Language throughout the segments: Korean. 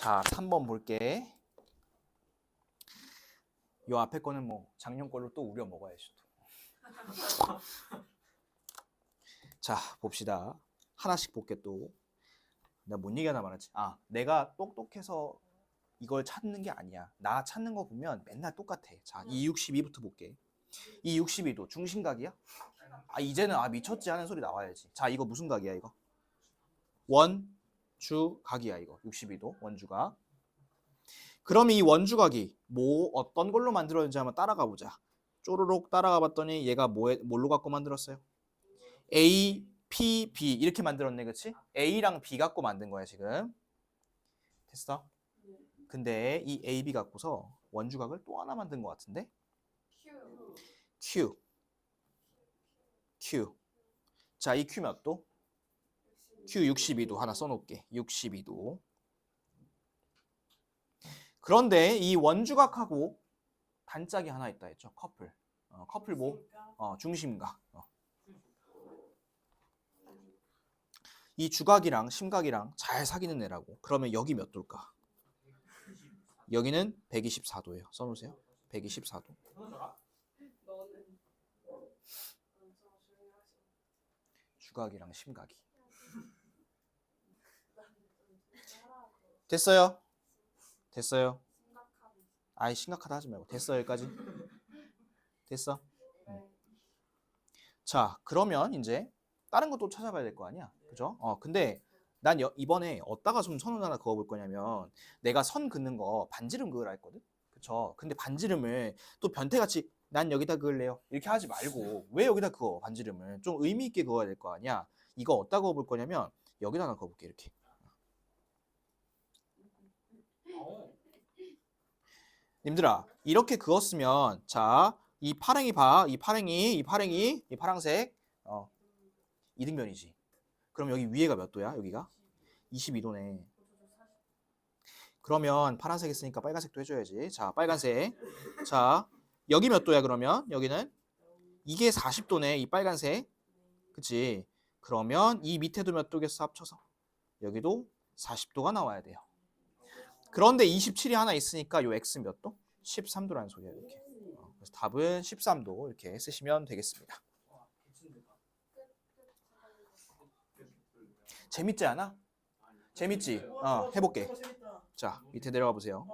자, 3번 볼게. 요 앞에 거는 뭐 작년 걸로 또 우려 먹어야지 또. 자, 봅시다. 하나씩 볼게 또. 내가 뭔 얘기 하나 말하지? 아, 내가 똑똑해서 이걸 찾는 게 아니야. 나 찾는 거 보면 맨날 똑같아. 자, 262부터 볼게. 262도 중심각이야? 아, 이제는 아 미쳤지 하는 소리 나와야지. 자, 이거 무슨 각이야, 이거? 원 주각이야, 이거. 62도 원주각. 그럼 이 원주각이 뭐 어떤 걸로 만들어졌는지 한번 따라가 보자. 쪼르륵 따라가 봤더니 얘가 뭐에, 뭘로 갖고 만들었어요? A, P, B 이렇게 만들었네, 그렇지? A랑 B 갖고 만든 거야 지금. 됐어? 근데 이 A, B 갖고서 원주각을 또 하나 만든 것 같은데? Q, Q. 자, 이 Q 몇 도? Q 62도 하나 써놓을게. 62도. 그런데 이 원주각하고 단짝이 하나 있다 했죠. 커플. 어, 커플 뭐? 어, 중심각. 어. 이 주각이랑 심각이랑 잘 사귀는 애라고. 그러면 여기 몇 도일까? 여기는 124도예요. 써놓으세요. 124도. 주각이랑 심각이. 됐어요? 됐어요? 아이 심각하다 하지 말고 됐어 여기까지? 됐어? 응. 자 그러면 이제 다른 것도 찾아봐야 될 거 아니야 그죠? 어 근데 난 여- 이번에 어디다가 좀 선을 하나 그어볼 거냐면 내가 선 긋는 거 반지름 그으라 했거든 그쵸? 근데 반지름을 또 변태같이 난 여기다 그을래요 이렇게 하지 말고 왜 여기다 그어 반지름을 좀 의미 있게 그어야 될 거 아니야 이거 어디다 그어볼 거냐면 여기다 하나 그어볼게 이렇게 님들아 이렇게 그었으면 자 이 파랭이 봐. 이 파랭이 이 파랭이 이 파랑색. 어 이등변이지. 그럼 여기 위에가 몇 도야 여기가? 22도네. 그러면 파란색 했으니까 빨간색도 해줘야지. 자 빨간색. 자 여기 몇 도야 그러면? 여기는? 이게 40도네 이 빨간색. 그치? 그러면 이 밑에도 몇 도겠어 합쳐서? 여기도 40도가 나와야 돼요 그런데 27이 하나 있으니까 요 x 몇 도? 13도라는 소리야 이렇게. 어, 그래서 답은 13도 이렇게 쓰시면 되겠습니다. 재밌지 않아? 재밌지? 어, 해볼게. 자, 밑에 내려가 보세요.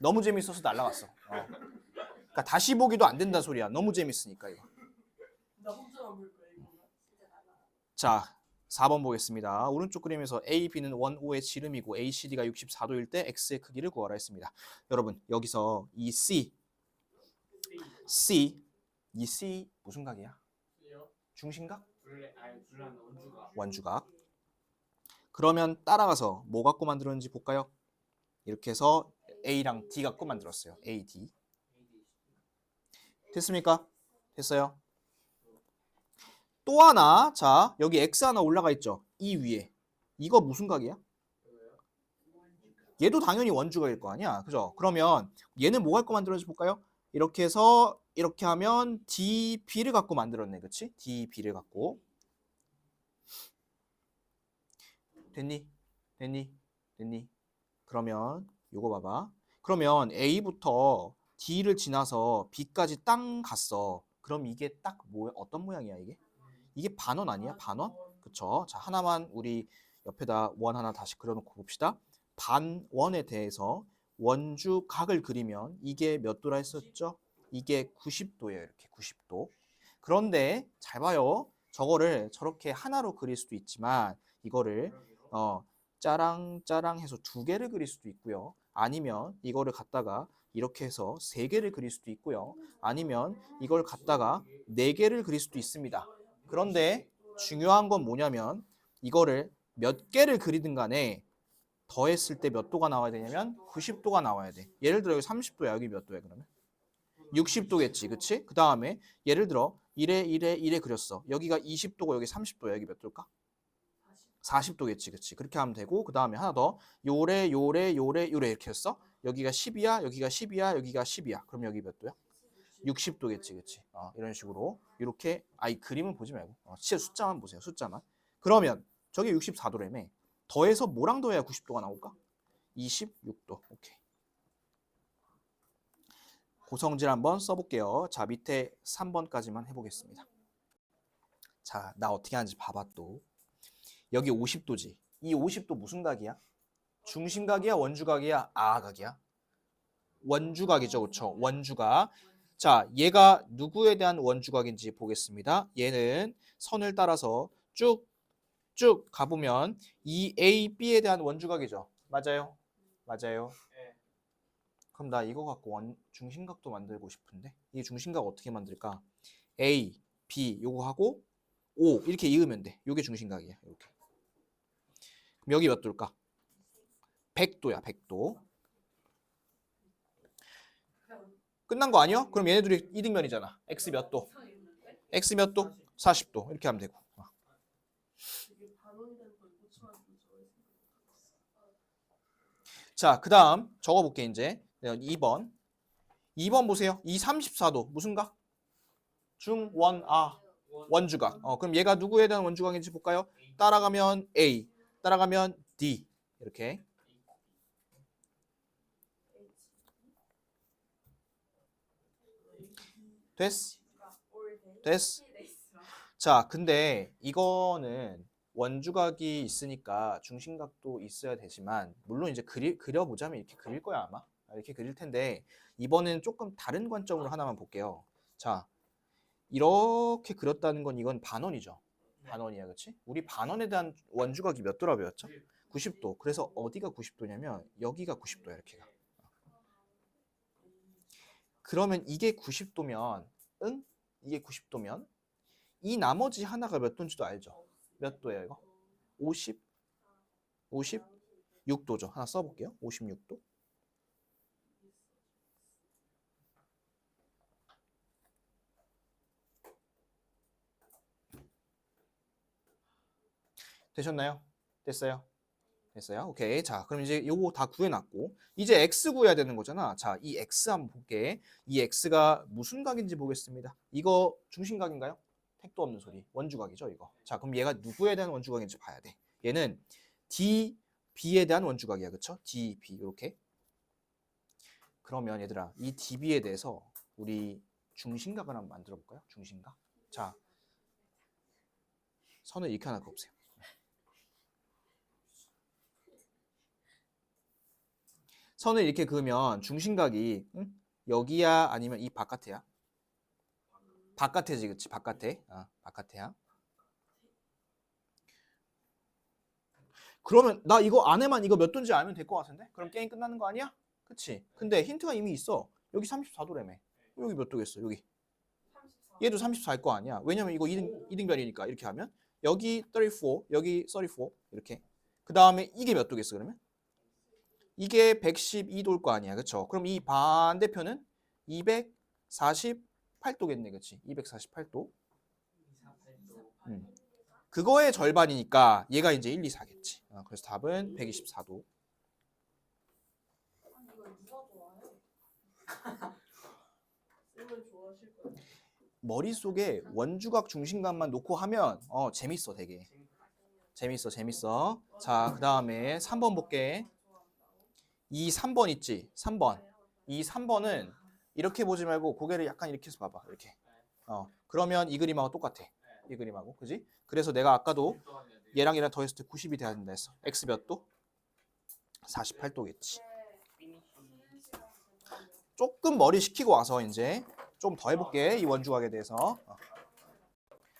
너무 재밌어서 날라갔어. 어. 그러니까 다시 보기도 안 된다는 소리야. 너무 재밌으니까 이거. 자, 4번 보겠습니다. 오른쪽 그림에서 A, B는 원O의 지름이고 ACD가 64도일 때 X의 크기를 구하라 했습니다. 여러분, 여기서 이 C, C, 이 C 무슨 각이야? 중심각? 원주각. 그러면 따라가서 뭐 갖고 만들었는지 볼까요? 이렇게 해서 A랑 D 갖고 만들었어요. A, D. 됐습니까? 됐어요? 또 하나, 자, 여기 X 하나 올라가 있죠? 이 위에. 이거 무슨 각이야? 얘도 당연히 원주각일 거 아니야. 그죠? 그러면 얘는 뭐 갖고 만들어지 볼까요? 이렇게 해서 이렇게 하면 DB를 갖고 만들었네. 그치? DB를 갖고. 됐니? 됐니? 됐니? 그러면 요거 봐봐. 그러면 A부터 D를 지나서 B까지 땅 갔어. 그럼 이게 딱 뭐, 어떤 모양이야, 이게? 이게 반원 아니야? 반원? 그쵸? 자, 하나만 우리 옆에다 원 하나 다시 그려놓고 봅시다. 반원에 대해서 원주 각을 그리면 이게 몇 도라 했었죠? 이게 90도예요. 이렇게 90도. 그런데 잘 봐요. 저거를 저렇게 하나로 그릴 수도 있지만 이거를 어, 짜랑 짜랑 해서 두 개를 그릴 수도 있고요. 아니면 이거를 갖다가 이렇게 해서 세 개를 그릴 수도 있고요. 아니면 이걸 갖다가 네 개를 그릴 수도 있습니다. 그런데 중요한 건 뭐냐면 이거를 몇 개를 그리든 간에 더했을 때 몇 도가 나와야 되냐면 90도가 나와야 돼. 예를 들어 여기 30도야. 여기 몇 도야 그러면? 60도겠지. 그치? 그 다음에 예를 들어 1에 1에 1에 그렸어. 여기가 20도고 여기 30도야. 여기 몇 도일까? 40도겠지. 그치? 그렇게 하면 되고 그 다음에 하나 더 요래 요래 요래 요래 이렇게 했어. 여기가 10이야. 여기가 10이야. 여기가 10이야. 그럼 여기 몇 도야? 60도겠지. 그치? 어, 이런 식으로 이렇게 아이 그림은 보지 말고 어, 진짜 숫자만 보세요. 숫자만. 그러면 저게 64도라며. 더해서 뭐랑 더해야 90도가 나올까? 26도. 오케이. 고성질 한번 써볼게요. 자, 밑에 3번까지만 해보겠습니다. 자, 나 어떻게 하는지 봐봐 또. 여기 50도지. 이 50도 무슨 각이야? 중심각이야, 원주각이야, 아각이야? 원주각이죠, 그렇죠? 원주각. 자, 얘가 누구에 대한 원주각인지 보겠습니다. 얘는 선을 따라서 쭉 쭉 가보면 이 A, B에 대한 원주각이죠. 맞아요? 맞아요. 네. 그럼 나 이거 갖고 원, 중심각도 만들고 싶은데 이 중심각 어떻게 만들까? A, B 요거 하고 O 이렇게 이으면 돼. 요게 중심각이야. 이렇게. 그럼 여기 몇 도일까? 100도야, 100도. 끝난 거 아니야? 그럼 얘네들이 이등변이잖아. X 몇 도? X 몇 도? 40도. 이렇게 하면 되고. 어. 자, 그 다음 적어볼게, 이제. 네, 2번. 2번 보세요. 이 34도. 무슨 각? 중, 원, 아. 원주각. 어, 그럼 얘가 누구에 대한 원주각인지 볼까요? 따라가면 A, 따라가면 D. 이렇게. 됐어? 됐어? 자, 근데 이거는 원주각이 있으니까 중심각도 있어야 되지만 물론 이제 그리, 그려보자면 이렇게 그릴 거야 아마 이렇게 그릴 텐데 이번엔 조금 다른 관점으로 하나만 볼게요. 자, 이렇게 그렸다는 건 이건 반원이죠. 반원이야, 그렇지? 우리 반원에 대한 원주각이 몇 도라 배웠죠? 90도. 그래서 어디가 90도냐면 여기가 90도야 이렇게가. 그러면 이게 90도면 응? 이게 90도면 이 나머지 하나가 몇 도인지도 알죠? 몇 도예요 이거? 50? 56도죠. 하나 써볼게요. 56도. 되셨나요? 됐어요? 됐어요? 오케이. 자, 그럼 이제 요거 다 구해놨고 이제 x 구해야 되는 거잖아. 자, 이 x 한번 볼게. 이 x가 무슨 각인지 보겠습니다. 이거 중심각인가요? 택도 없는 소리. 원주각이죠, 이거. 자, 그럼 얘가 누구에 대한 원주각인지 봐야 돼. 얘는 D, B에 대한 원주각이야. 그쵸? D, B 이렇게. 그러면 얘들아, 이 DB에 대해서 우리 중심각을 한번 만들어 볼까요? 중심각. 자, 선을 이렇게 하나 그어보세요. 선을 이렇게 그으면 중심각이 응? 여기야 아니면 이 바깥에야? 바깥에지 그치? 바깥에. 아 바깥에야. 그러면 나 이거 안에만 이거 몇 도인지 알면 될 것 같은데? 그럼 게임 끝나는 거 아니야? 그치? 근데 힌트가 이미 있어. 여기 34도래매. 여기 몇 도겠어 여기? 얘도 34일 거 아니야. 왜냐면 이거 2등, 2등변이니까 이렇게 하면 여기 34 여기 34 이렇게. 그 다음에 이게 몇 도겠어 그러면 이게 112도일 거 아니야 그쵸 그럼 이 반대편은 248도겠네 그치 248도 음. 그거의 절반이니까 얘가 이제 1, 2, 4겠지. 어, 그래서 답은 124도. 이걸 누가 좋아해? 쌤은 좋아하실 거예요. 머릿속에 원주각 중심각만 놓고 하면 어 재밌어 되게. 재밌어 재밌어. 자, 그다음에 3번 볼게. 이 3번 있지? 3번. 이 3번은 이렇게 보지 말고 고개를 약간 이렇게 해서 봐봐. 이렇게. 어. 그러면 이 그림하고 똑같아. 이 그림하고. 그지? 그래서 내가 아까도 얘랑 얘랑 더했을 때 90이 돼야 된다 했어. x 몇 도? 48도겠지. 조금 머리 식히고 와서 이제 좀 더 해볼게 이 원주각에 대해서. 어.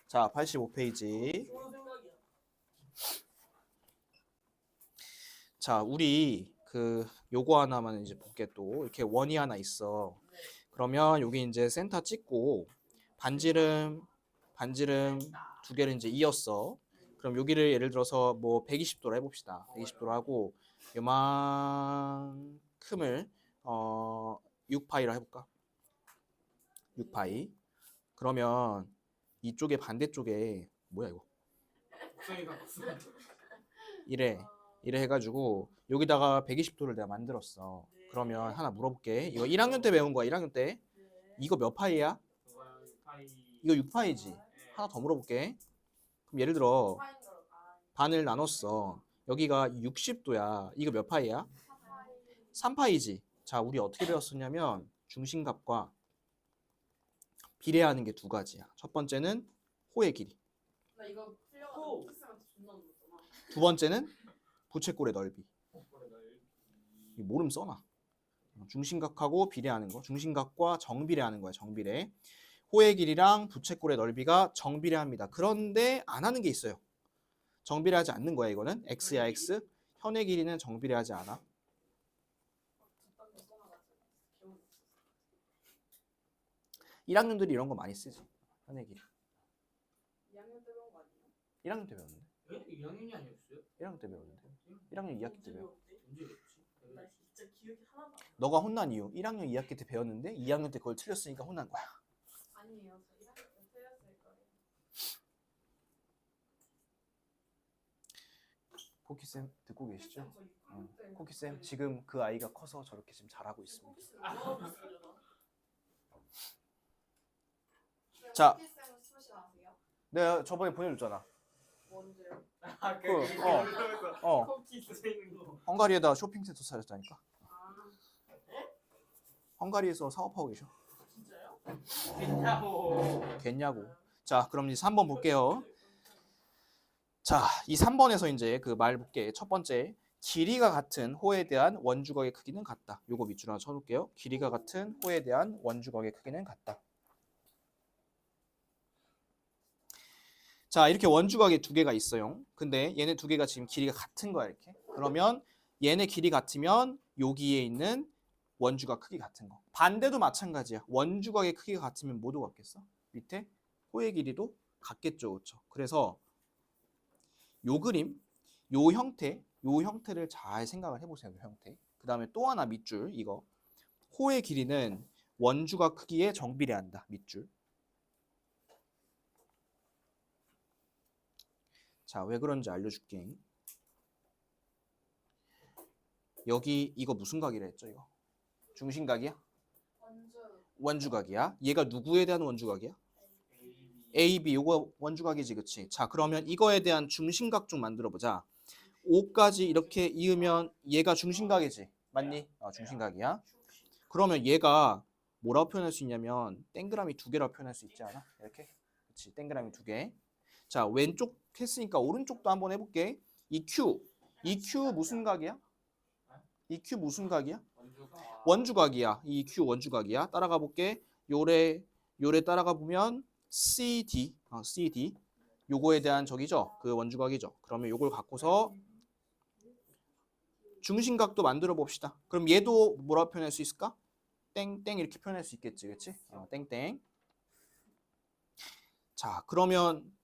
자, 85페이지. 좋은 생각이야. 자, 우리 그 요거 하나만 이제 볼게 또 이렇게 원이 하나 있어. 그러면 여기 이제 센터 찍고 반지름 반지름 두 개를 이제 이었어. 그럼 여기를 예를 들어서 뭐 120도로 해봅시다. 120도로 하고 요만큼을 어 6파이로 해볼까? 6파이. 그러면 이쪽에 반대쪽에 뭐야 이거? 이래 이래 해가지고 여기다가 120도를 내가 만들었어. 그러면 하나 물어볼게. 이거 1학년 때 배운 거야. 1학년 때. 이거 몇 파이야? 이거 6파이지. 하나 더 물어볼게. 그럼 예를 들어 반을 나눴어. 여기가 60도야. 이거 몇 파이야? 3파이지. 자, 우리 어떻게 배웠었냐면 중심값과 비례하는 게 두 가지야. 첫 번째는 호의 길이. 두 번째는 부채꼴의 넓이. 이 모름 써놔. 중심각하고 비례하는 거. 중심각과 정비례하는 거야. 정비례. 호의 길이랑 부채꼴의 넓이가 정비례합니다. 그런데 안 하는 게 있어요. 정비례하지 않는 거야. 이거는 x야 x. 현의 길이는 정비례하지 않아. 저딴 거 써놔가지고 개운. 1학년들이 이런 거 많이 쓰지. 현의 길이. 2학년 때 배운 거 아니에요? 1학년 때 배웠는데. 에? 2학년이 아니었어요? 1학년 때 배웠는데. 1학년 2학기 때. 언제? 나 진짜 기억이 하나도 안 나. 너가 혼난 이유. 1학년 2학기 때 배웠는데 2학년 때 그걸 틀렸으니까 혼난 거야. 아니에요. 저 1학년 때 틀렸을 거예요. 코키쌤 듣고 계시죠? 저 어, 6학년 때 코키쌤 지금 그 아이가 커서 저렇게 지금 잘하고 있습니다. 뭐하고 있어요? 자. 수시 아세요? 내가 저번에 보내줬잖아. 뭔데요? 아, 그, 어. 어, 커피 쓰는 거. 헝가리에다 쇼핑센터 차렸다니까. 아 헝가리에서 사업하고 계셔. 진짜요? 겠냐고. 자, 그럼 이제 3번 볼게요. 자, 이 3번에서 이제 그 말 볼게. 첫 번째, 길이가 같은 호에 대한 원주각의 크기는 같다. 요거 밑줄 하나 쳐놓을게요. 길이가 같은 호에 대한 원주각의 크기는 같다. 자, 이렇게 원주 각이 두 개가 있어요. 근데 얘네 두 개가 지금 길이가 같은 거야, 이렇게. 그러면 얘네 길이 같으면 여기에 있는 원주각 크기 같은 거. 반대도 마찬가지야. 원주각의 크기가 같으면 모두 같겠어? 밑에 호의 길이도 같겠죠, 그렇죠? 그래서 요 그림, 요 형태, 요 형태를 잘 생각을 해보세요, 요 형태. 그 다음에 또 하나 밑줄 이거. 호의 길이는 원주각 크기에 정비례한다, 밑줄. 자, 왜 그런지 알려줄게. 여기 이거 무슨 각이라 했죠, 이거? 중심각이야? 원주 원주각이야. 얘가 누구에 대한 원주각이야? A, B 요거 원주각이지, 그치? 자, 그러면 이거에 대한 중심각 좀 만들어 보자. 5까지 이렇게 이으면 얘가 중심각이지, 맞니? 어, 중심각이야. 그러면 얘가 뭐라고 표현할 수 있냐면 땡그라미 두 개라고 표현할 수 있지 않아? 이렇게, 그치? 땡그라미 두 개. 자, 왼쪽 했으니까 오른쪽도 한번 해볼게. 이 Q, 이 Q 무슨 각이야? 이 Q 무슨 각이야? 원주각이야. 이 Q 원주각이야. 따라가 볼게. 요래 요래 따라가 보면 CD, 어, CD. 요거에 대한 저기죠. 그 원주각이죠. 그러면 요걸 갖고서 중심각도 만들어 봅시다. 그럼 얘도 뭐라 표현할 수 있을까? 땡땡 이렇게 표현할 수 있겠지, 그렇지? 어, 땡땡. 자, 그러면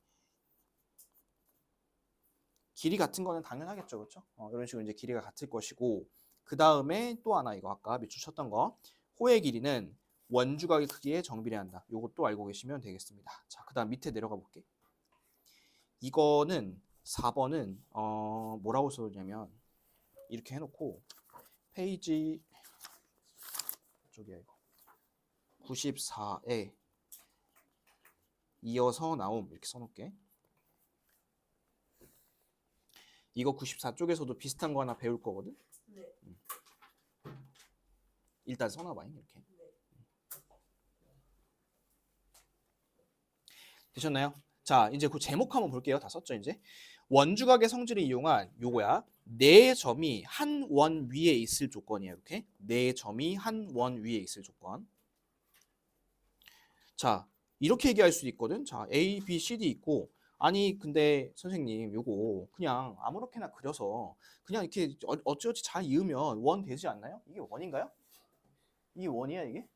길이 같은 거는 당연하겠죠, 그렇죠? 어, 이런 식으로 이제 길이가 같을 것이고 그 다음에 또 하나 이거 아까 밑줄 쳤던 거 호의 길이는 원주각의 크기에 정비례한다. 요것도 알고 계시면 되겠습니다. 자, 그 다음 밑에 내려가 볼게. 이거는 4번은 어, 뭐라고 써냐면 이렇게 해놓고 페이지 저기야 이거 94에 이어서 나옴 이렇게 써놓을게. 이거 94쪽에서도 비슷한 거 하나 배울 거거든. 네. 일단 써놔봐 이렇게. 네. 되셨나요? 자, 이제 그 제목 한번 볼게요. 다 썼죠, 이제. 원주각의 성질을 이용한 요거야. 네 점이 한 원 위에 있을 조건이에요. 이렇게. 네 점이 한 원 위에 있을 조건. 자, 이렇게 얘기할 수도 있거든. 자, A, B, C, D 있고 아니, 근데 선생님, 요거 그냥 아무렇게나 그려서 그냥 이렇게 어- 어찌어찌 잘 이으면 원 되지 않나요? 이게 원인가요? 이게 원이야, 이게?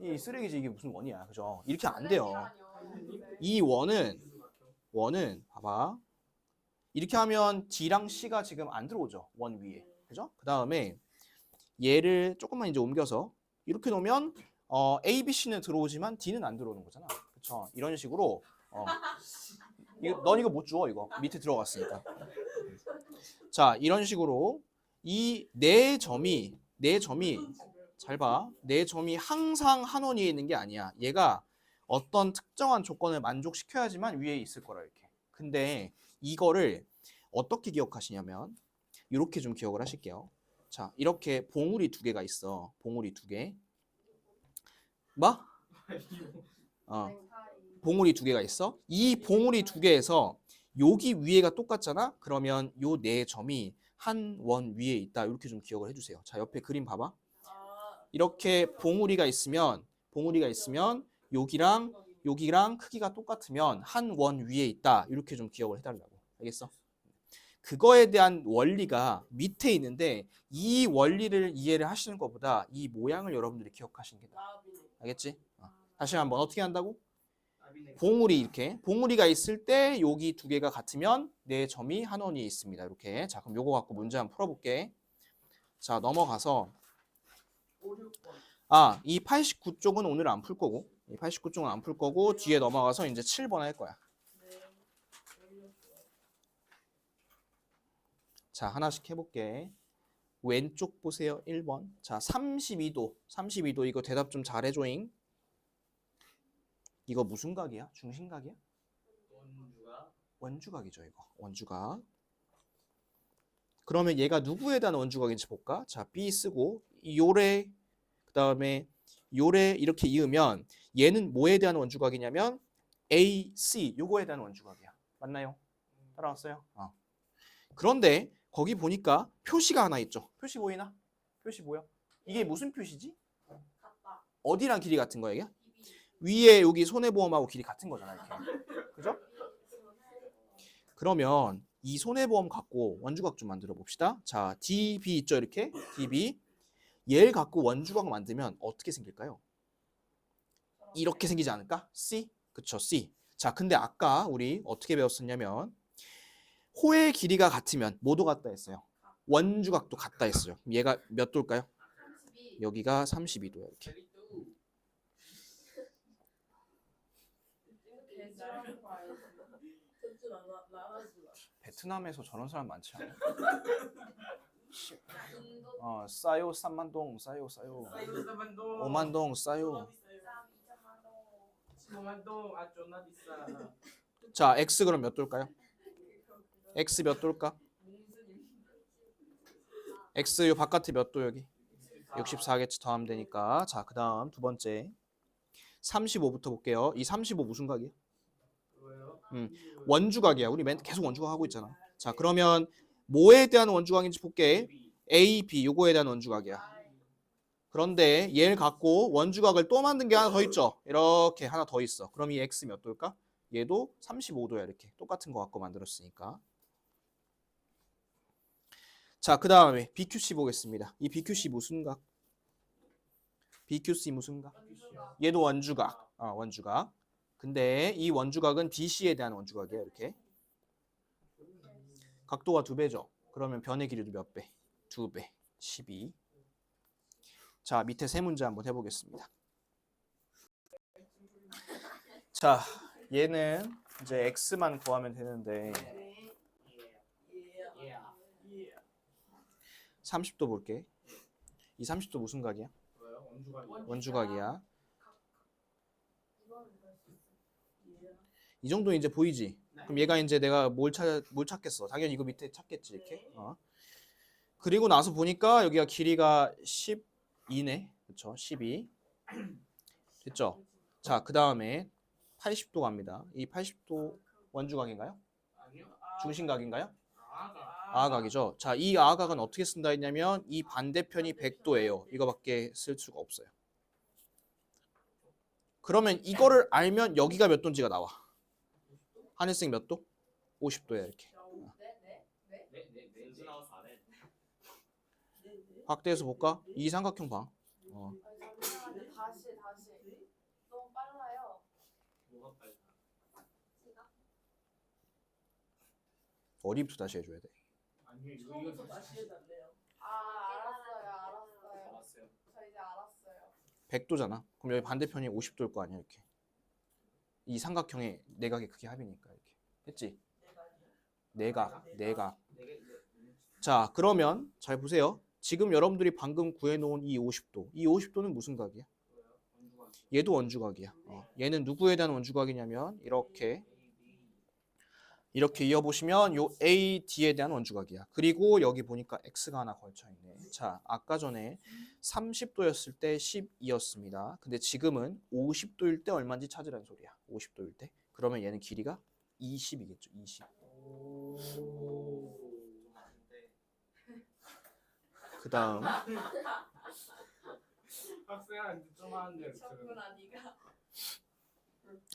이 쓰레기지 이게 무슨 원이야. 그죠? 이렇게 안 돼요. 이 원은 원은 봐봐 이렇게 하면 D랑 C가 지금 안 들어오죠 원 위에 그죠? 그 다음에 얘를 조금만 이제 옮겨서 이렇게 놓으면 어, A, B, C는 들어오지만 D는 안 들어오는 거잖아 그쵸? 이런 식으로 어. 이거, 넌 이거 못 주워 이거 밑에 들어갔으니까 자 이런 식으로 이 네 점이 네 점이 잘 봐. 네 점이 항상 한 원 위에 있는 게 아니야. 얘가 어떤 특정한 조건을 만족시켜야지만 위에 있을 거라 이렇게. 근데 이거를 어떻게 기억하시냐면 이렇게 좀 기억을 하실게요. 자, 이렇게 봉우리 두 개가 있어. 봉우리 두 개. 뭐? 어. 봉우리 두 개가 있어. 이 봉우리 두 개에서 여기 위에가 똑같잖아. 그러면 요 네 점이 한 원 위에 있다. 이렇게 좀 기억을 해주세요. 자, 옆에 그림 봐봐. 아, 이렇게 봉우리가 있으면 봉우리가 있으면 여기랑 여기랑 크기가 똑같으면 한 원 위에 있다. 이렇게 좀 기억을 해달라고. 알겠어? 그거에 대한 원리가 밑에 있는데 이 원리를 이해를 하시는 것보다 이 모양을 여러분들이 기억하시는 게 나아. 알겠지? 어. 다시 한번 어떻게 한다고? 봉우리 이렇게 봉우리가 있을 때 여기 두 개가 같으면 네 점이 한 원이 있습니다. 이렇게 자 그럼 요거 갖고 문제 한번 풀어볼게. 자 넘어가서 5, 6번. 아이 89쪽은 오늘 안 풀 거고 이 89쪽은 안 풀 거고 뒤에 넘어가서 이제 7번 할 거야. 자 하나씩 해볼게. 왼쪽 보세요. 1번. 자 32도 32도 이거 대답 좀 잘해줘잉. 이거 무슨 각이야? 중심각이야? 원주가 원주각이죠, 이거. 원주각. 그러면 얘가 누구에 대한 원주각인지 볼까? 자, B 쓰고 요래 그다음에 요래 이렇게 이으면 얘는 뭐에 대한 원주각이냐면 A, C 요거에 대한 원주각이야. 맞나요? 따라왔어요? 어. 그런데 거기 보니까 표시가 하나 있죠. 표시 보이나? 표시 보여? 이게 무슨 표시지? 어디랑 길이 같은 거야, 이게? 위에 여기 손해보험하고 길이 같은 거잖아, 이렇게. 그죠? 그러면 이 손해보험 갖고 원주각 좀 만들어 봅시다. 자, DB 있죠, 이렇게? DB. 얘를 갖고 원주각 만들면 어떻게 생길까요? 이렇게 생기지 않을까? C? 그쵸, C. 자, 근데 아까 우리 어떻게 배웠었냐면 호의 길이가 같으면 모두 같다 했어요. 원주각도 같다 했어요. 얘가 몇 도일까요? 32. 여기가 32도야, 이렇게. 전주 나나. 베트남에서 저런 사람 많지 않아? 인도 어, 싸요 3만 동, 싸요 싸요. 사이드 사만동. 5만 동 싸요. 쌈 2천만 원. 15만 동. 아 존나 비싸. 자, x 그럼 몇 도일까요? x 몇 도일까? x 요 바깥에 몇 도 여기? 64겠지 더하면 되니까. 자, 그다음 두 번째. 35부터 볼게요. 이 35 무슨 각이야? 그거요? 음. 원주각이야. 우리 맨 계속 원주각 하고 있잖아. 자, 그러면 뭐에 대한 원주각인지 볼게. A, B 요거에 대한 원주각이야. 그런데 얘를 갖고 원주각을 또 만든 게 하나 더 있죠. 이렇게 하나 더 있어. 그럼 이 x 몇 도일까? 얘도 35도야 이렇게. 똑같은 거 갖고 만들었으니까. 자, 그 다음에 BQC 보겠습니다. 이 BQC 무슨 각? BQC 무슨 각? 얘도 원주각. 아, 원주각. 근데 이 원주각은 BC에 대한 원주각이야 이렇게. 각도가 두 배죠. 그러면 변의 길이도 몇 배? 두 배. 12. 자, 밑에 세 문제 한번 해보겠습니다. 자, 얘는 이제 x만 구하면 되는데 네. 예. 예. 예. 30도 볼게. 이 30도 무슨 각이야? 원주각이야. 이거는 할수 있어. 예. 이 정도 이제 보이지? 그럼 얘가 이제 내가 뭘 찾, 뭘 찾겠어? 당연히 이거 밑에 찾겠지 이렇게. 어. 그리고 나서 보니까 여기가 길이가 12네, 그렇죠? 12. 됐죠? 자, 그 다음에 80도 갑니다. 이 80도 원주각인가요? 중심각인가요? 아각이죠. 자, 이 아각은 어떻게 쓴다 했냐면 이 반대편이 100도예요. 이거밖에 쓸 수가 없어요. 그러면 이거를 알면 여기가 몇 도인지가 나와. 하늘색 몇 도? 50도야 이렇게. 확대해서 볼까? 이 삼각형 봐. 어. 아니. 다시 다시. 너무 빨라요. 어디부터 다시 해줘야 돼? 아니요. 이거 다시 해달래요. 아 알았어요 알았어요 알았어요. 저 이제 알았어요 100도잖아. 그럼 여기 반대편이 50도일 거 아니야 이렇게. 이 삼각형의 내각의 크기 합이니까 이렇게. 했지? 내각, 내각. 자, 그러면 잘 보세요. 지금 여러분들이 방금 구해놓은 이 50도. 이 50도는 무슨 각이야? 얘도 원주각이야. 어. 얘는 누구에 대한 원주각이냐면 이렇게 이렇게 이어보시면 요 AD에 대한 원주각이야. 그리고 여기 보니까 X가 하나 걸쳐있네. 자, 아까 전에 30도였을 때 12였습니다. 근데 지금은 50도일 때 얼마인지 찾으라는 소리야. 50도일 때. 그러면 얘는 길이가 20이겠죠. 20. 안돼 그 다음 학생한테 좀 하는데.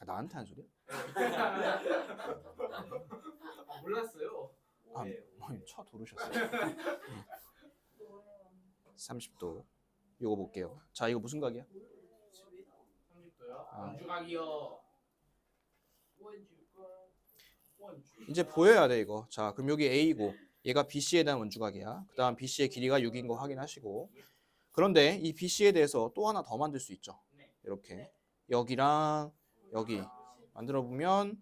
아, 나한테 한 소리야? 아, 몰랐어요 아, 오해요. 뭐, 쳐 도르셨어요. 30도. 요거 볼게요. 자, 이거 무슨 각이야? 30도요? 아. 원주각이요 원주 이제 보여야 돼 이거. 자, 그럼 여기 A고 얘가 BC에 대한 원주각이야. 그다음 BC의 길이가 6인 거 확인하시고. 그런데 이 BC에 대해서 또 하나 더 만들 수 있죠. 네. 이렇게 여기랑 여기 만들어 보면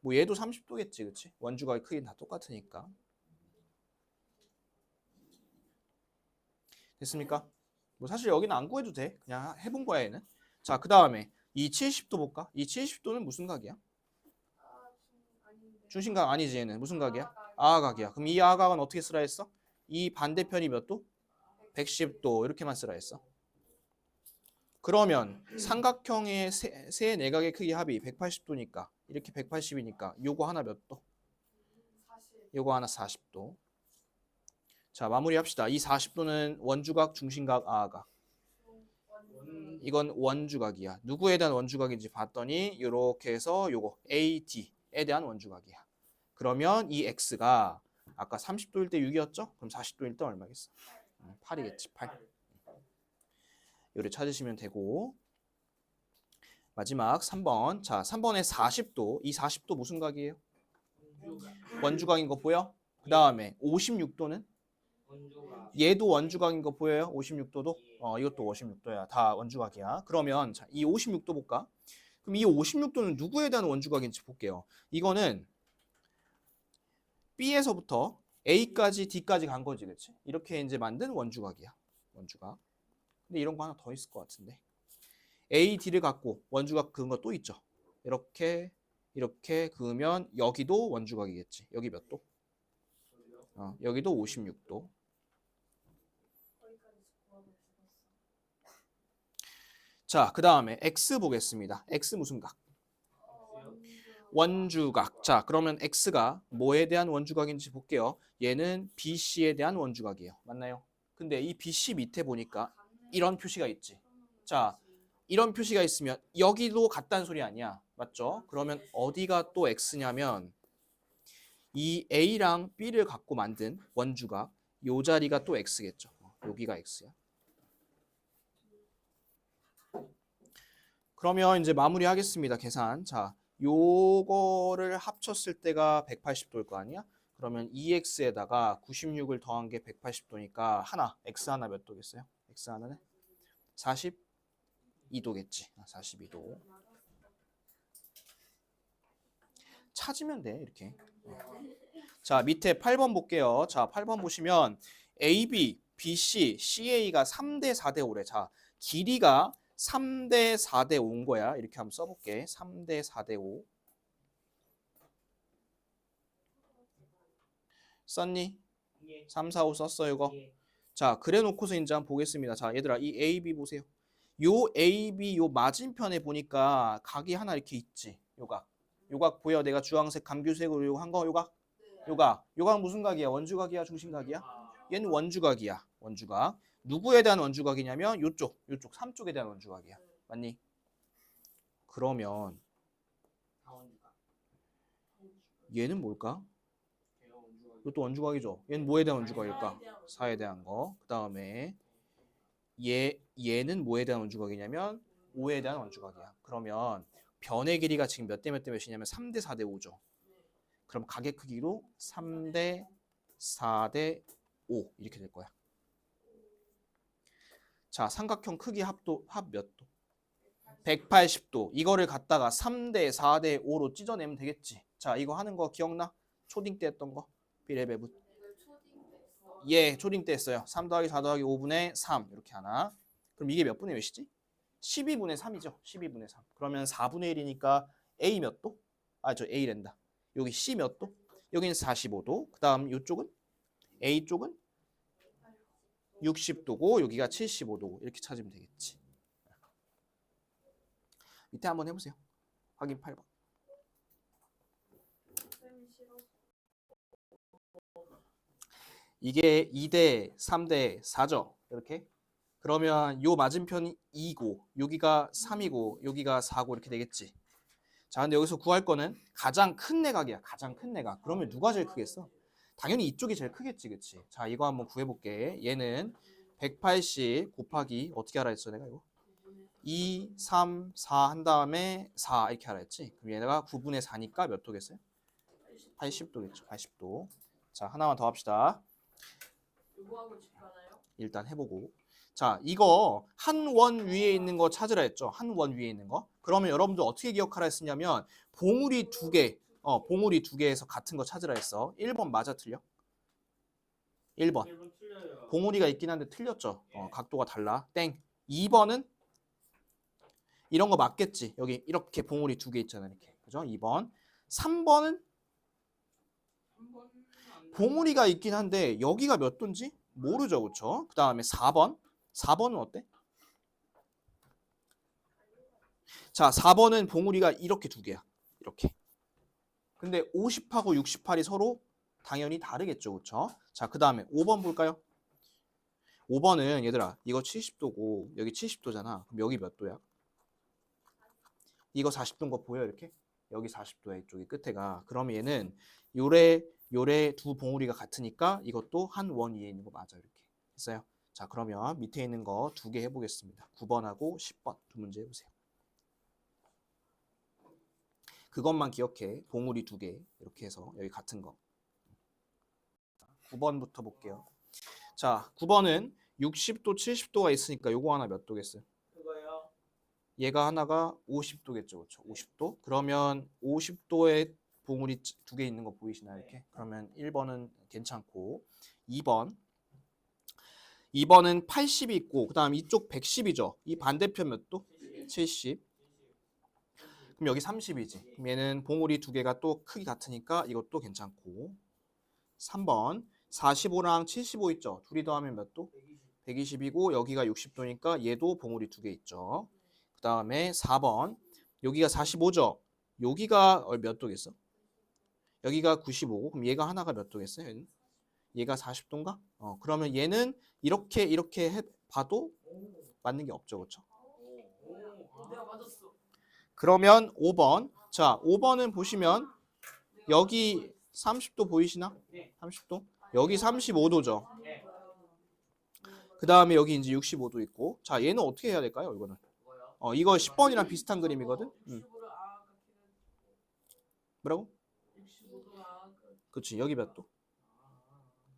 뭐 얘도 30도겠지, 그렇지? 원주각의 크기는 다 똑같으니까. 됐습니까? 뭐 사실 여기는 안 구해도 돼. 그냥 해본 거야 얘는. 자, 그 다음에 이 70도 볼까? 이 70도는 무슨 각이야? 중심각 아니지 얘는 무슨 각이야? 아각. 아각이야. 그럼 이 아각은 어떻게 쓰라 했어? 이 반대편이 몇 도? 110도 이렇게만 쓰라 했어. 그러면 삼각형의 세, 세 내각의 크기 합이 180도니까 이렇게 180이니까 요거 하나 몇 도? 40. 요거 하나 40도. 자 마무리합시다. 이 40도는 원주각, 중심각, 아각. 이건 원주각이야. 누구에 대한 원주각인지 봤더니 이렇게 해서 요거 AD에 대한 원주각이야. 그러면 이 x가 아까 30도일 때 6이었죠? 그럼 40도일 때 얼마겠어? 8이겠지. 8. 요를 찾으시면 되고 마지막 3번. 자, 3번에 40도. 이 40도 무슨 각이에요? 원주각 원주각인 거 보여? 그 다음에 56도는 원주각 얘도 원주각인 거 보여요? 56도도? 어, 이것도 56도야. 다 원주각이야. 그러면 자, 이 56도 볼까? 그럼 이 56도는 누구에 대한 원주각인지 볼게요. 이거는 B에서부터 A까지 D까지 간 거지, 그렇지? 이렇게 이제 만든 원주각이야. 원주각. 근데 이런 거 하나 더 있을 것 같은데. A, D를 갖고 원주각 그은 거 또 있죠. 이렇게 이렇게 그으면 여기도 원주각이겠지. 여기 몇 도? 어, 여기도 56도. 거기까지 구하고 있었어. 자, 그 다음에 x 보겠습니다. x 무슨 각? 어, 원주각. 자, 그러면 x가 뭐에 대한 원주각인지 볼게요. 얘는 BC에 대한 원주각이에요. 맞나요? 근데 이 BC 밑에 보니까 이런 표시가 있지. 자, 이런 표시가 있으면 여기도 같다는 소리 아니야. 맞죠? 그러면 어디가 또 x냐면 이 A랑 B를 갖고 만든 원주각 요 자리가 또 x겠죠. 여기가 x야. 그러면 이제 마무리하겠습니다. 계산. 자, 요거를 합쳤을 때가 180도일 거 아니야? 그러면 2x에다가 96을 더한 게 180도니까 하나, x 하나 몇 도겠어요? X 하나는 42도겠지. 42도. 찾으면 돼, 이렇게. 자, 밑에 8번 볼게요. 자, 8번 보시면 AB, BC, CA가 3대 4대 5래. 자, 길이가 3대 4대 5인 거야. 이렇게 한번 써볼게. 3대 4대 5. 썼니? 예. 3, 4, 5 썼어, 이거. 예. 자, 그래 놓고서 이제 한번 보겠습니다. 자, 얘들아, 이 A, B 보세요. 요 A, B 요 맞은편에 보니까 각이 하나 이렇게 있지. 요각. 요각 보여? 내가 주황색 감귤색으로 요거 한 거, 요각? 요각. 요각 무슨 각이야? 원주각이야? 중심각이야? 아, 얘는 원주각이야. 원주각. 누구에 대한 원주각이냐면 요쪽, 요쪽 3쪽에 대한 원주각이야. 맞니? 그러면 얘는 뭘까? 이것도 원주각이죠. 얘는 뭐에 대한 원주각일까? 사에 대한 거. 그 다음에 얘 얘는 뭐에 대한 원주각이냐면 5에 대한 원주각이야. 그러면 변의 길이가 지금 몇 대 몇 대 몇이냐면 3 대 4 대 5죠. 그럼 가계 크기로 3 대 4 대 5 이렇게 될 거야. 자, 삼각형 크기 합도 합 몇 도? 180도. 이거를 갖다가 3대 4대 5로 찢어내면 되겠지. 자, 이거 하는 거 기억나? 초딩 때 했던 거. 비례배분. 예, 초딩 때 했어요. 3 더하기 4 더하기 5분의 3 이렇게 하나. 그럼 이게 몇 분의 몇이지? 12분의 3이죠. 12분의 3. 그러면 4분의 1이니까 A 몇 도? 아, 저 A랜다. 여기 C 몇 도? 여기는 45도. 그다음 이쪽은 A 쪽은 60도고 여기가 75도고 이렇게 찾으면 되겠지. 밑에 한번 해보세요. 확인 8번. 쌤이 싫어. 이게 2대 3대 4죠. 이렇게. 그러면 요 맞은편이 2고 여기가 3이고 여기가 4고 이렇게 되겠지. 자, 근데 여기서 구할 거는 가장 큰 내각이야. 가장 큰 내각. 그러면 누가 제일 크겠어? 당연히 이쪽이 제일 크겠지, 그치? 자, 이거 한번 구해볼게. 얘는 180 곱하기 어떻게 하라 했어, 내가 이거? 2, 3, 4 한 다음에 4 이렇게 하라 했지. 그럼 얘네가 9분의 4니까 몇 도겠어요? 80도겠죠. 80도. 자, 하나만 더 합시다. 요거하고 집 가나요? 일단 해보고. 자, 이거 한 원 위에 있는 거 찾으라 했죠. 한 원 위에 있는 거. 그러면 여러분들 어떻게 기억하라 했었냐면 봉우리 두 개, 어, 봉우리 두 개에서 같은 거 찾으라 했어. 1번 맞아 틀려? 1번. 1번 틀려요. 봉우리가 있긴 한데 틀렸죠. 어, 각도가 달라. 땡. 2번은 이런 거 맞겠지. 여기 이렇게 봉우리 두 개 있잖아, 이렇게. 그죠? 2번. 3번은 3번 안 봉우리가 있긴 한데 여기가 몇 도인지 모르죠, 그렇죠? 그 다음에 4번, 4번은 어때? 자, 4번은 봉우리가 이렇게 두 개야, 이렇게. 근데 50하고 68이 서로 당연히 다르겠죠, 그렇죠? 자, 그 다음에 5번 볼까요? 5번은 얘들아, 이거 70도고 여기 70도잖아. 그럼 여기 몇 도야? 이거 40도인 거 보여 이렇게? 여기 40도야 이쪽이 끝에가. 그러면 얘는 요래 요래 두 봉우리가 같으니까 이것도 한 원 위에 있는 거 맞아 이렇게 했어요. 자 그러면 밑에 있는 거 두 개 해보겠습니다. 9번하고 10번 두 문제 해보세요. 그것만 기억해. 봉우리 두 개 이렇게 해서 여기 같은 거. 9번부터 볼게요. 자 9번은 60도 70도가 있으니까 요거 하나 몇 도겠어요? 얘가 하나가 50도겠죠, 그렇죠? 50도. 그러면 50도에 봉우리 두 개 있는 거 보이시나요, 이렇게? 그러면 1번은 괜찮고 2번 2번은 80이 있고 그다음 이쪽 110이죠. 이 반대편 몇 도? 70. 그럼 여기 30이지. 그럼 얘는 봉우리 두 개가 또 크기 같으니까 이것도 괜찮고 3번 45랑 75 있죠. 둘이 더하면 몇 도? 120이고 여기가 60도니까 얘도 봉우리 두 개 있죠. 그 다음에 4번 여기가 45죠. 여기가 얼- 몇 도겠어? 여기가 95고 그럼 얘가 하나가 몇 도겠어요? 얘는? 얘가 40도인가? 어 그러면 얘는 이렇게 이렇게 해 봐도 맞는 게 없죠, 그렇죠? 그러면 5번 자 5번은 보시면 여기 30도 보이시나? 네. 30도 여기 35도죠. 네. 그 다음에 여기 이제 65도 있고 자 얘는 어떻게 해야 될까요? 이거는. 어 이거 10번이랑 비슷한 그림이거든. 음. 65를 아 뭐라고? 65도가 아 그렇지 여기 몇 도?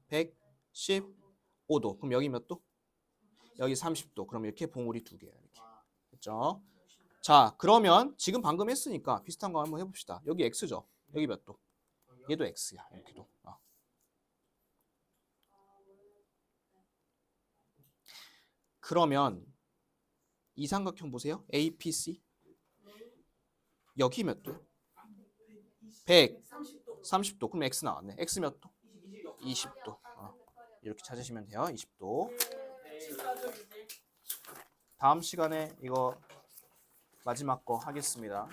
115도. 그럼 여기 몇 도? 여기 30도. 그럼 이렇게 봉우리 두 개야 이렇게. 됐죠? 자 그러면 지금 방금 했으니까 비슷한 거 한번 해 봅시다. 여기 x죠. 여기 몇 도? 얘도 x야 이렇게도. 어. 그러면 이 삼각형 보세요. APC 여기 몇 도? 100, 30도. 30도. 그럼 x 나왔네. x 몇 도? 20도. 어. 이렇게 찾으시면 돼요. 20도. 네. 집가죠 이제. 다음 시간에 이거 마지막 거 하겠습니다.